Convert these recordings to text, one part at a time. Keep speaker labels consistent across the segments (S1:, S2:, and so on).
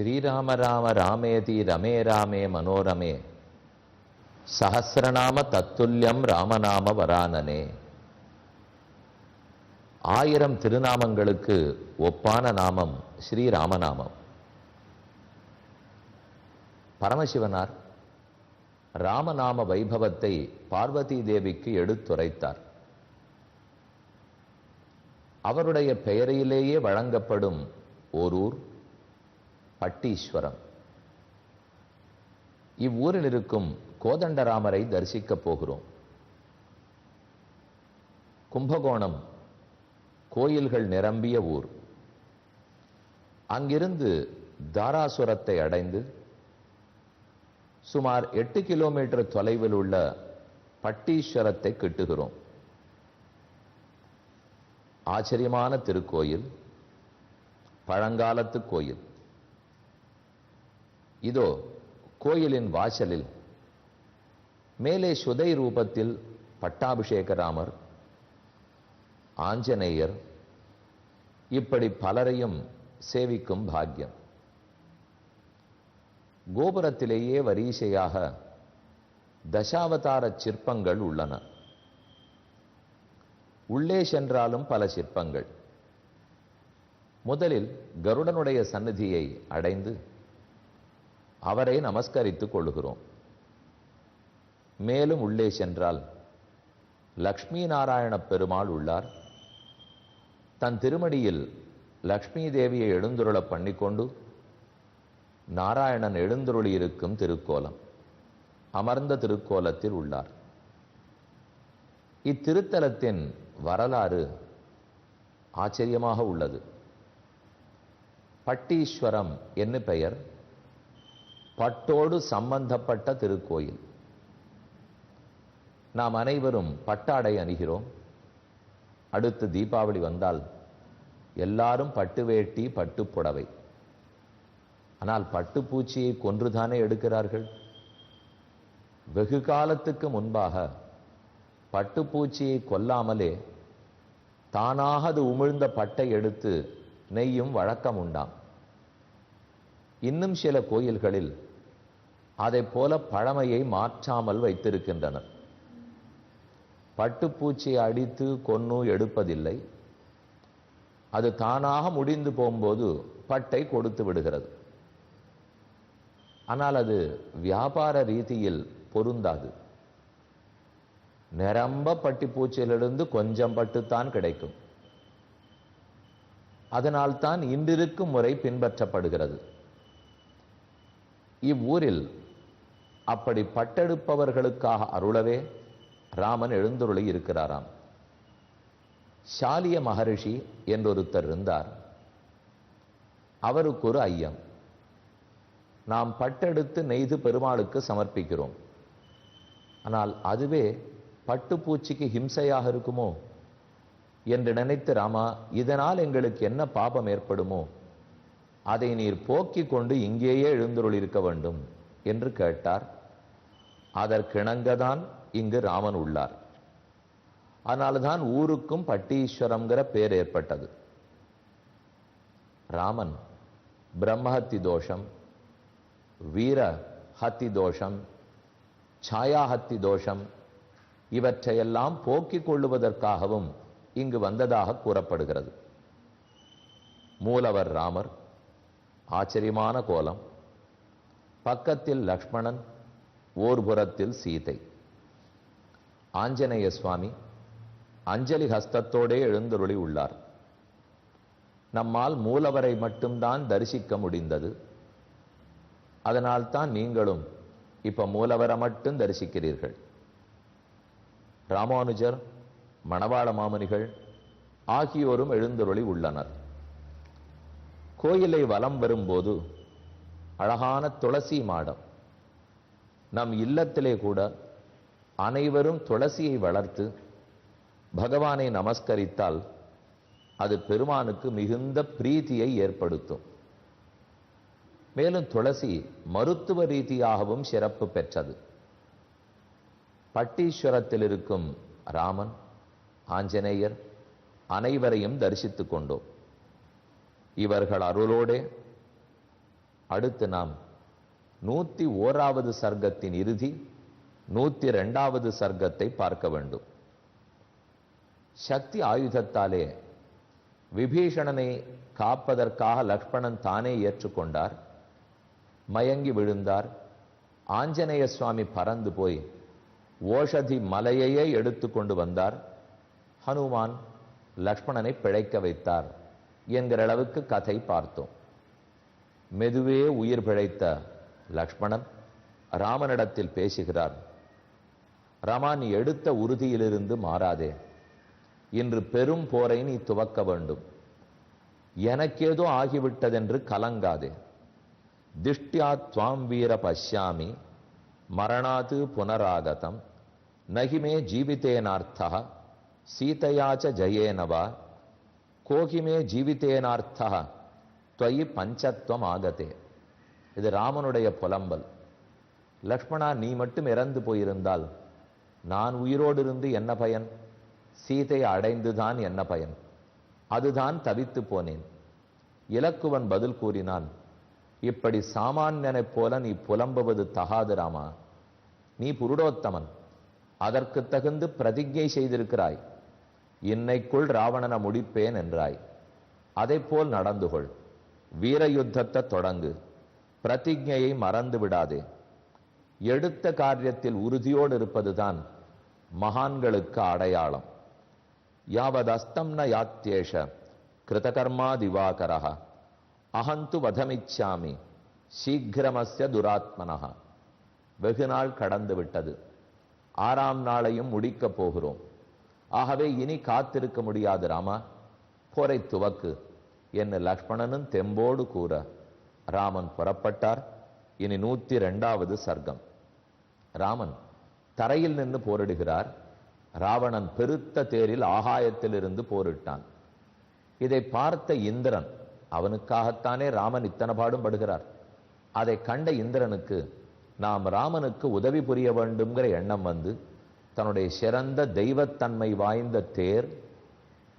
S1: ஸ்ரீராம ராம ராமேதி ரமே ராமே மனோரமே. சஹசிரநாம தத்துல்யம் ராமநாம வரானனே. ஆயிரம் திருநாமங்களுக்கு ஒப்பான நாமம் ஸ்ரீராமநாமம். பரமசிவனார் ராமநாம வைபவத்தை பார்வதி தேவிக்கு எடுத்துரைத்தார். அவருடைய பெயரிலேயே வழங்கப்படும் ஓரூர் பட்டீஸ்வரம். இவ்வூரில் இருக்கும் கோதண்டராமரை தரிசிக்கப் போகிறோம். கும்பகோணம் கோயில்கள் நிரம்பிய ஊர். அங்கிருந்து தாராசுரத்தை அடைந்து சுமார் எட்டு கிலோமீட்டர் தொலைவில் உள்ள பட்டீஸ்வரத்தை கிட்டுகிறோம். ஆச்சரியமான திருக்கோயில் பழங்காலத்து கோயில். இதோ கோயிலின் வாசலில் மேலே சுதை ரூபத்தில் பட்டாபிஷேகராமர் ஆஞ்சநேயர் இப்படி பலரையும் சேவிக்கும் பாக்கியம். கோபுரத்திலேயே வரிசையாக தசாவதார சிற்பங்கள் உள்ளன. உள்ளே சென்றாலும் பல சிற்பங்கள். முதலில் கருடனுடைய சன்னதியை அடைந்து அவரை நமஸ்கரித்துக் கொள்கிறோம் மேலும் உள்ளே சென்றால் லக்ஷ்மி நாராயண பெருமாள் உள்ளார். தன் திருமடியில் லக்ஷ்மி தேவியை எழுந்துருளப் பண்ணிக்கொண்டு நாராயணன் எழுந்துருளி இருக்கும் திருக்கோலம் அமர்ந்த திருக்கோலத்தில் உள்ளார். இத்திருத்தலத்தின் வரலாறு ஆச்சரியமாக உள்ளது. பட்டீஸ்வரம் என்ன பெயர். பட்டோடு சம்பந்தப்பட்ட திருக்கோயில். நாம் அனைவரும் பட்டாடை அணிகிறோம். அடுத்து தீபாவளி வந்தால் எல்லாரும் பட்டு வேட்டி பட்டு புடவை. ஆனால் பட்டுப்பூச்சியை கொன்றுதானே எடுக்கிறார்கள்? வெகு காலத்துக்கு முன்பாக பட்டுப்பூச்சியை கொல்லாமலே தானாக அது உமிழ்ந்த பட்டை எடுத்து நெய்யும் வழக்கம் உண்டாம் இன்னும் சில கோயில்களில் அதை போல பழமையை மாற்றாமல் வைத்திருக்கின்றனர் பட்டுப்பூச்சி அடித்து கொன்னு எடுப்பதில்லை. அது தானாக முடிந்து போகும்போது பட்டை கொடுத்து விடுகிறது. ஆனால் அது வியாபார ரீதியில் பொருந்தாது. நிரம்ப பட்டிப்பூச்சியிலிருந்து கொஞ்சம் பட்டுத்தான் கிடைக்கும். அதனால்தான் இன்றிருக்கும் முறை பின்பற்றப்படுகிறது. இவ்வூரில் அப்படி பட்டெடுப்பவர்களுக்காக அருளவே ராமன் எழுந்துருளி இருக்கிறாராம். சாலிய மகரிஷி என்றொருத்தர் இருந்தார். அவருக்கு ஒரு ஐயம். நாம் பட்டெடுத்து நெய்து பெருமாளுக்கு சமர்ப்பிக்கிறோம். ஆனால் அதுவே பட்டுப்பூச்சிக்கு ஹிம்சையாக இருக்குமோ? என்று நினைத்து ராமா இதனால் எங்களுக்கு என்ன பாபம் ஏற்படுமோ? அதை நீர் போக்கிக் கொண்டு இங்கேயே எழுந்துருள் இருக்க வேண்டும். என்று கேட்டார். அதற்கிணங்கதான் இங்கு ராமன் உள்ளார். அதனால்தான் ஊருக்கும் பட்டீஸ்வரம்ங்கிற பேர் ஏற்பட்டது. ராமன் பிரம்மஹத்தி தோஷம் வீர ஹத்தி தோஷம் சாயாஹத்தி தோஷம் இவற்றையெல்லாம் போக்கிக் கொள்ளுவதற்காகவும் இங்கு வந்ததாக கூறப்படுகிறது. மூலவர் ராமர் ஆச்சரியமான கோலம். பக்கத்தில் லக்ஷ்மணன் ஓர்புறத்தில் சீதை. ஆஞ்சநேய சுவாமி அஞ்சலி ஹஸ்தத்தோடே எழுந்தருளி உள்ளார். நம்மால் மூலவரை மட்டும்தான் தரிசிக்க முடிந்தது. அதனால்தான் நீங்களும் இப்ப மூலவரை மட்டும் தரிசிக்கிறீர்கள். ராமானுஜர் மணவாள மாமனிகள் ஆகியோரும் எழுந்தருளி உள்ளனர். கோயிலை வலம் வரும்போது அழகான துளசி மாடம். நம் இல்லத்திலே கூட அனைவரும் துளசியை வளர்த்து பகவானை நமஸ்கரித்தால் அது பெருமானுக்கு மிகுந்த பிரீத்தியை ஏற்படுத்தும். மேலும் துளசி மருத்துவ ரீதியாகவும் சிறப்பு பெற்றது. பட்டீஸ்வரத்தில் இருக்கும் ராமன் ஆஞ்சநேயர் அனைவரையும் தரிசித்துக் கொண்டோம். இவர்கள் அருளோடே அடுத்து நாம் நூற்றி ஓராவது சர்க்கத்தின் இறுதி நூற்றி ரெண்டாவது சர்க்கத்தை பார்க்க வேண்டும். சக்தி ஆயுதத்தாலே விபீஷணனை காப்பதற்காக லக்ஷ்மணன் தானே ஏற்றுக்கொண்டார். மயங்கி விழுந்தார். ஆஞ்சநேய சுவாமி பறந்து போய் ஓஷதி மலையையே எடுத்துக்கொண்டு வந்தார். ஹனுமான் லக்ஷ்மணனை பிழைக்க வைத்தார் என்கிற அளவுக்கு கதை பார்த்தோம். மெதுவே உயிர் பிழைத்த லக்ஷ்மணன் ராமனிடத்தில் பேசுகிறார் ராமா நீ எடுத்த உறுதியிலிருந்து மாறாதே. இன்று பெரும் போரை நீ துவக்க வேண்டும். எனக்கேதோ ஆகிவிட்டதென்று கலங்காதே. திஷ்டியா துவாம் வீர பஷ்யாமி மரணாது புனராகதம். நகிமே ஜீவித்தேனார்த்தா சீதையாச்ச ஜயேனவா. கோகிமே ஜீவித்தேனார்த்தா துவயி பஞ்சத்துவம் ஆகதே இது ராமனுடைய புலம்பல். லக்ஷ்மணா நீ மட்டும் இறந்து போயிருந்தால் நான் உயிரோடு இருந்து என்ன பயன்? சீதை அடைந்துதான் என்ன பயன்? அதுதான் தவித்து போனேன். இலக்குவன் பதில் கூறினான் இப்படி சாமானியனைப் போல நீ புலம்புவது தகாது ராமா. நீ புருடோத்தமன். அதற்கு தகுந்து பிரதிஜை செய்திருக்கிறாய். இன்னைக்குள் ராவணனை முடிப்பேன் என்றாய். அதைப்போல் நடந்து கொள் வீர யுத்தத்தை தொடங்கு. பிரதிஜையை மறந்து விடாதே. எடுத்த காரியத்தில் உறுதியோடு இருப்பதுதான் மகான்களுக்கு அடையாளம். யாவதஸ்தம்ன யாத்தேஷ யாத்தியேஷ கிருதகர்மா திவாகரः அகந்து வதமிச்சாமி சீக்கிரமஸ்ய துராத்மனः வெகு நாள் கடந்து விட்டது. ஆறாம் நாளையும் முடிக்கப் போகிறோம். ஆகவே இனி காத்திருக்க முடியாது ராமா. போரை துவக்கு. என்று லக்ஷ்மணனும் தெம்போடு கூற ராமன் புறப்பட்டார். இனி நூத்தி ரெண்டாவது சர்க்கம். ராமன் தரையில் நின்று போரிடுகிறார். ராவணன் பெருத்த தேரில் ஆகாயத்திலிருந்து போரிட்டான். இதை பார்த்த இந்திரன் அவனுக்காகத்தானே ராமன் இத்தனை பாடும் படுகிறார். அதை கண்ட இந்திரனுக்கு நாம் ராமனுக்கு உதவி புரிய வேண்டும்ங்கிற எண்ணம் வந்து தன்னுடைய சிறந்த தெய்வத்தன்மை வாய்ந்த தேர்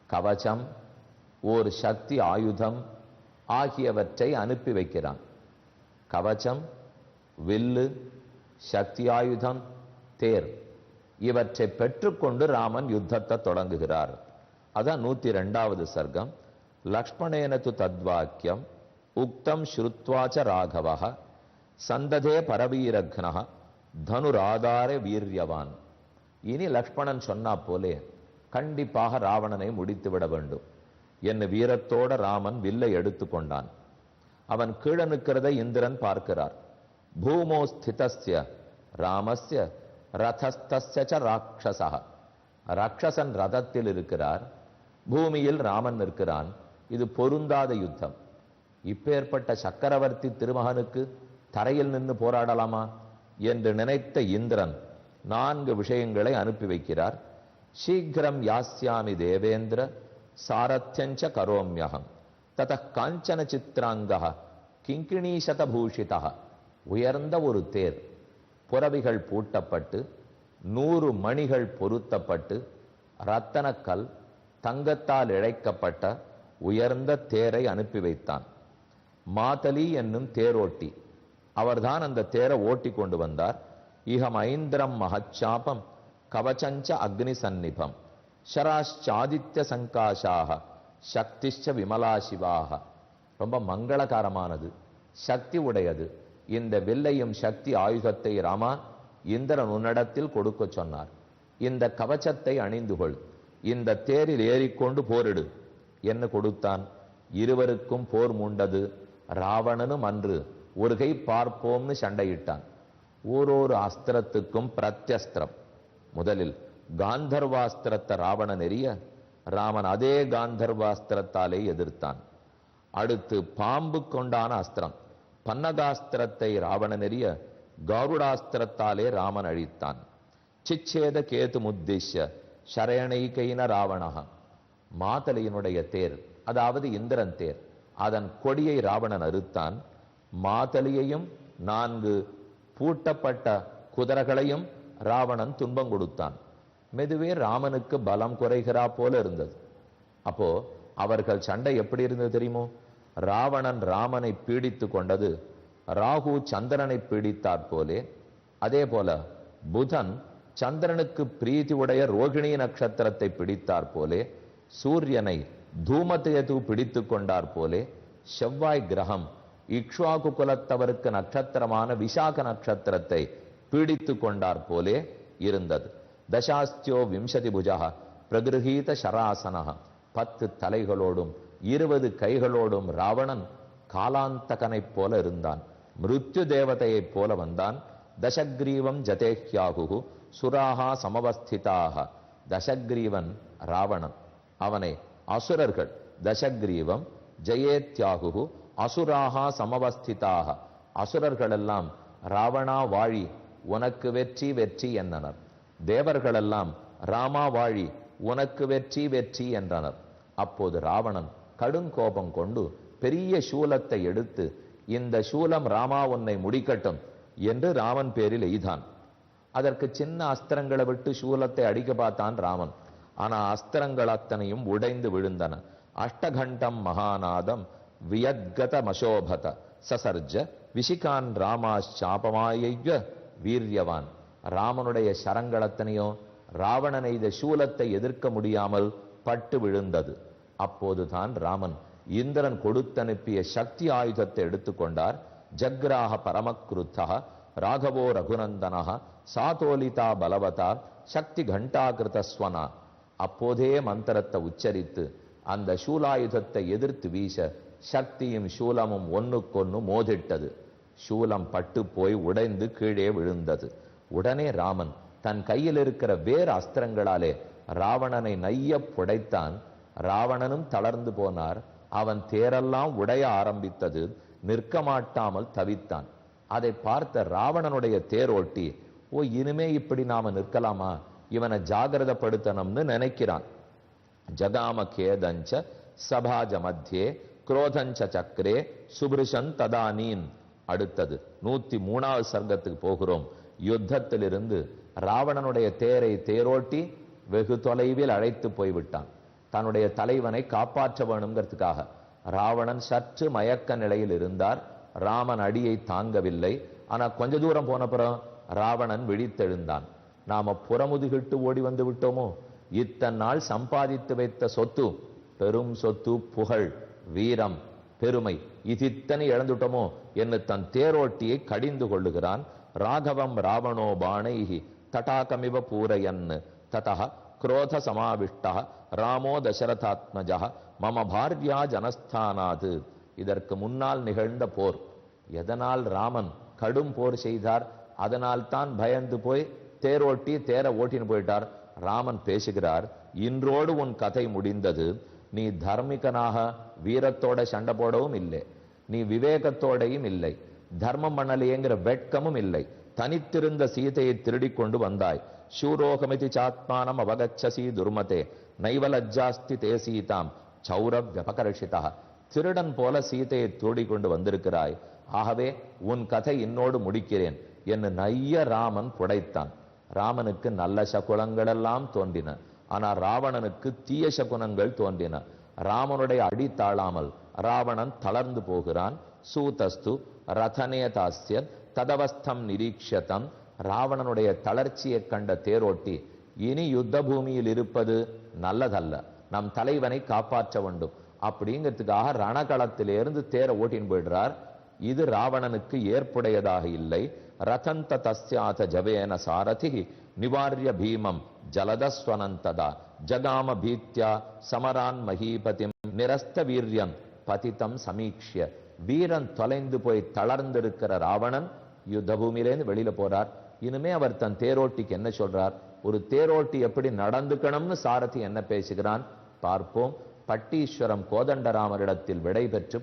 S1: கவச்சம் ஓர் சக்தி ஆயுதம் ஆகியவற்றை அனுப்பி வைக்கிறான். கவச்சம் வில்லு சக்தி ஆயுதம் தேர் இவற்றை பெற்றுக்கொண்டு ராமன் யுத்தத்தை தொடங்குகிறார். அதான் நூத்தி ரெண்டாவது சர்க்கம். லக்ஷ்மணேனது தத்வாக்கியம். உக்தம் ஸ்ருத்வாச்ச ராகவः சந்ததே பரவீரக்னः தனுராதார வீரியவான். இனி லக்ஷ்மணன் சொன்னா போலே கண்டிப்பாக ராவணனை முடித்து விட வேண்டும். என்ன வீரத்தோட ராமன் வில்லை எடுத்துக்கொண்டான் அவன் கீழே நிற்கிறதை இந்திரன் பார்க்கிறார். பூமோ ஸ்திதஸ்ய ராமஸ்ய ரதஸ்தஸ்ய ச ராட்சசா ராட்சசன் ரதத்தில் இருக்கிறார். பூமியில் ராமன் நிற்கிறான். இது பொருந்தாத யுத்தம். இப்பேற்பட்ட சக்கரவர்த்தி திருமகனுக்கு தரையில் நின்று போராடலாமா என்று நினைத்த இந்திரன் நான்கு விஷயங்களை அனுப்பி வைக்கிறார். சீக்கிரம் யாஸ்யாமி தேவேந்திர சாரத்தியஞ்ச கரோமியகம் தத காஞ்சன சித்ராங்க கிங்கிணீசதபூஷிதா உயர்ந்த ஒரு தேர். புறவிகள் பூட்டப்பட்டு நூறு மணிகள் பொருத்தப்பட்டு ரத்தனக்கல் தங்கத்தால் இழைக்கப்பட்ட உயர்ந்த தேரை அனுப்பி வைத்தான். மாதலி என்னும் தேரோட்டி. அவர்தான் அந்த தேரை ஓட்டி கொண்டு வந்தார். இகம் ஐந்திரம் மகச்சாபம் கவச்சஞ்ச அக்னி சந்நிபம் ஷராஷ்சாதித்ய சங்காஷாக சக்திஷ்ச விமலா சிவாக ரொம்ப மங்களகரமானது சக்தி உடையது இந்த வில்லையும் சக்தி ஆயுதத்தை ராமா இந்திரன் உன்னிடத்தில் கொடுக்க சொன்னார். இந்த கவச்சத்தை அணிந்து கொள் இந்த தேரில் ஏறிக்கொண்டு போரிடு. என்ன கொடுத்தான்? இருவருக்கும் போர் மூண்டது ராவணனும் அன்று ஒரு கை பார்ப்போம்னு சண்டையிட்டான். ஓரொரு அஸ்திரத்துக்கும் பிரத்யஸ்திரம். முதலில் காந்தர்வாஸ்திரத்தை ராவணன் எறிய ராமன் அதே காந்தர்வாஸ்திரத்தாலே எதிர்த்தான். அடுத்து பாம்பு கொண்டான அஸ்திரம். பன்னகாஸ்திரத்தை ராவணன் எறிய கருடாஸ்திரத்தாலே ராமன் அழித்தான். சிச்சேத கேது முத்திஷ்ய சரயணைகைன ராவணகா மாதலையினுடைய தேர் அதாவது இந்திரன் தேர் அதன் கொடியை ராவணன் அறுத்தான். மாதலியையும் நான்கு பூட்டப்பட்ட குதிரைகளையும் ராவணன் துன்பம் கொடுத்தான். மெதுவே ராமனுக்கு பலம் குறைகிறா போல இருந்தது. அப்போ அவர்கள் சண்டை எப்படி இருந்தது தெரியுமோ? ராவணன் ராமனை பீடித்து கொண்டது ராகு சந்திரனை பீடித்தாற் போலே. அதே போல புதன் சந்திரனுக்கு பிரீதி உடைய ரோகிணி நட்சத்திரத்தை பிடித்தாற் போலே சூரியனை தூமத்தையது பிடித்து கொண்டார் போலே. செவ்வாய் கிரகம் இக்ஷ்வாகு குலத்தவருக்கு நட்சத்திரமான விசாக நட்சத்திரத்தை பீடித்து கொண்டார் போலே இருந்தது. தசாஸ்தியோ விம்சதி புஜா பிரகிருஹீத சராசனக பத்து தலைகளோடும் இருபது கைகளோடும் ராவணன் காலாந்தகனைப் போல இருந்தான். மிருத்யு தேவதையைப் போல வந்தான். தசக்ரீவம் ஜதேஹ்யாகு சுராகா சமவஸ்திதாக தசக்ரீவன் ராவணன். அவனை அசுரர்கள் தசக்ரீவம் ஜெயேத்யாகு அசுராகா சமவஸ்திதாக அசுரர்களெல்லாம் ராவணா வாழி உனக்கு வெற்றி வெற்றி என்னனர். தேவர்களெல்லாம் ராமா வாழி உனக்கு வெற்றி வெற்றி என்றனர். அப்போது ராவணன் கடுங்கோபம் கொண்டு பெரிய சூலத்தை எடுத்து இந்த சூலம் ராமா உன்னை முடிக்கட்டும் என்று ராமன் பேரில் எய்தான். அதற்கு சின்ன அஸ்திரங்களை விட்டு சூலத்தை அடிக்க பார்த்தான் ராமன். ஆனா அஸ்திரங்கள் அத்தனையும் உடைந்து விழுந்தன. அஷ்டகண்டம் மகாநாதம் வியத்கத மசோபத சசர்ஜ விஷிகான் ராமாச்சாபமாயைய வீரியவான். ராமனுடைய சரங்களத்தனையும் ராவணன் எய்த சூலத்தை எதிர்க்க முடியாமல் பட்டு விழுந்தது. அப்போதுதான் ராமன் இந்திரன் கொடுத்தனுப்பிய சக்தி ஆயுதத்தை எடுத்துக்கொண்டார். ஜக்ராக பரமக்ருத்தா ராகவோ ரகுநந்தனः சாதோலிதா பலவதா சக்தி கண்டாகிருத ஸ்வனா அப்போதே மந்திரத்தை உச்சரித்து அந்த சூலாயுதத்தை எதிர்த்து வீச சக்தியும் சூலமும் ஒன்னுக்கொன்னு மோதிட்டது. சூலம் பட்டு போய் உடைந்து கீழே விழுந்தது. உடனே ராமன் தன் கையில் இருக்கிற வேறு அஸ்திரங்களாலே ராவணனை நைய புடைத்தான். ராவணனும் தளர்ந்து போனார். அவன் தேரெல்லாம் உடைய ஆரம்பித்தது நிற்க மாட்டாமல் தவித்தான். அதை பார்த்த ராவணனுடைய தேரோட்டி ஓ இனிமே இப்படி நாம நிற்கலாமா? இவனை ஜாகிரதப்படுத்தணும்னு நினைக்கிறான். ஜகாம கேதஞ்ச சபாஜ மத்தியே குரோதஞ்ச சக்கரே சுபிருஷன் ததானீன். அடுத்தது நூத்தி மூணாவது சர்க்கத்துக்கு போகிறோம். யுத்தத்திலிருந்து ராவணனுடைய தேரை தேரோட்டி வெகு தொலைவில் அழைத்து போய்விட்டான். தன்னுடைய தலைவனை காப்பாற்ற வேணுங்கிறதுக்காக. ராவணன் சற்று மயக்க நிலையில் இருந்தார். ராமன் அடியை தாங்கவில்லை. ஆனா கொஞ்ச தூரம் போனப்புறம் ராவணன் விழித்தெழுந்தான். நாம புறமுதுகிட்டு ஓடி வந்து விட்டோமோ? இத்தனை நாள் சம்பாதித்து வைத்த சொத்து பெரும் சொத்து புகழ் வீரம் பெருமை இதித்தனை இழந்துட்டோமோ? என்று தன் தேரோட்டியை கடிந்து கொள்ளுகிறான். ராகவம் ராவணோ பாணைஹி தடாகமிவ பூரயன் ததா குரோத சமாவிஷ்ட ராமோ தசரதாத்மஜ மம பாரியா ஜனஸ்தானாது இதற்கு முன்னால் நிகழ்ந்த போர். எதனால் ராமன் கடும் போர் செய்தார்? அதனால் தான் பயந்து போய் தேரோட்டி தேர ஓட்டின்னு போயிட்டார். ராமன் பேசுகிறார் இன்றோடு உன் கதை முடிந்தது. நீ தர்மிகனாக வீரத்தோட சண்டை போடவும் இல்லை. நீ விவேகத்தோடையும் இல்லை. தர்மம் பண்ணலையேங்கிற வெட்கமும் இல்லை. தனித்திருந்த சீதையை திருடிக் கொண்டு வந்தாய். சூரோகமிதி சாத்மானம் அவகச்சசி துர்மதே. நைவலஜ்ஜாஸ்தி தே சீதாம். சௌரவ்யபகர்ஷிதா திருடன் போல சீதையை திருடி கொண்டு வந்திருக்கிறாய். ஆகவே உன் கதை என்னோடு முடிக்கிறேன் என்று நைய ராமன் புடைத்தான். ராமனுக்கு நல்ல சகுனங்களெல்லாம் தோன்றின. ஆனா ராவணனுக்கு தீய சகுனங்கள் தோன்றின. ராமனுடைய அடி தாழாமல் ராவணன் தளர்ந்து போகிறான். சூதஸ்து ரதனே ததவஸ்தம் நிரீட்சதம் ராவணனுடைய தளர்ச்சியை கண்ட தேரோட்டி இனி யுத்த பூமியில் இருப்பது நல்லதல்ல. நம் தலைவனை காப்பாற்ற வேண்டும். அப்படிங்கிறதுக்காக ரணகளத்திலிருந்து தேர ஓட்டின்னு போயிடுறார். இது ராவணனுக்கு ஏற்புடையதாக இல்லை. ரதந்த தஸ்யாத ஜவேன சாரதி நிவாரிய பீமம் ஜலதஸ்வனந்ததா. ஜகாம பீத்யா சமரான் மகீபதிம். நிரஸ்த வீரியம் பதித்தம் சமீக்ஷ வீரன் தொலைந்து போய் தளர்ந்திருக்கிற ராவணன் யுத்த பூமியிலேருந்து வெளியில போறார். இனிமே அவர் தன் தேரோட்டிக்கு என்ன சொல்றார்? ஒரு தேரோட்டி எப்படி நடந்துக்கணும்னு சாரதி என்ன பேசுகிறான்? பார்ப்போம். பட்டீஸ்வரம் கோதண்டராமரிடத்தில் விடை பெற்று